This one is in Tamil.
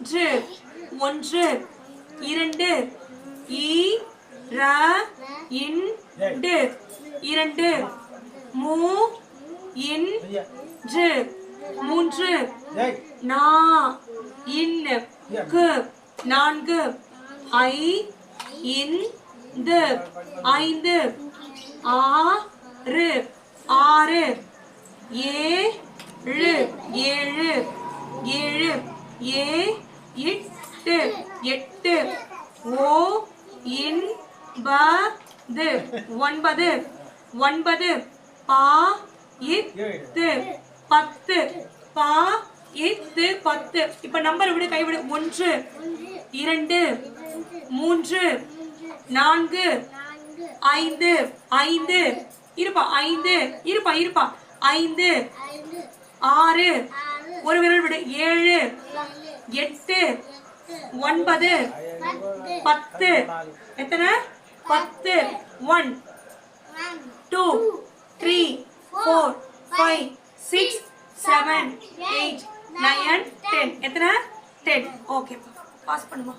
ஒன்று ஒன்று இரண்டு ஈ ர இண்டு இரண்டு மூ இன் மூன்று நா இன் கு. நான்கு ஐ இன் ஐந்து ஆறு ஆறு. ஏழு ஏழு ஏழு ஏ எட்டு எட்டு. ஓ இன் பது ஒன்பது. ஒன்பது. பா இத்து பத்து. பா இத்து பத்து. இப்ப நம்பர் விடு கைவிடு ஒன்று இரண்டு மூன்று நான்கு ஐந்து ஐந்து. இருப்பா ஐந்து. இருப்பா இருப்பா. ஐந்து ஆறு. ஒரு விரல் விடு. ஏழு. எட்டு ஒன்பது பத்து. எத்தனை? பத்து. One two three four five six seven eight nine ten எத்தனை? டென் ஓகே பாஸ் பண்ணுமா?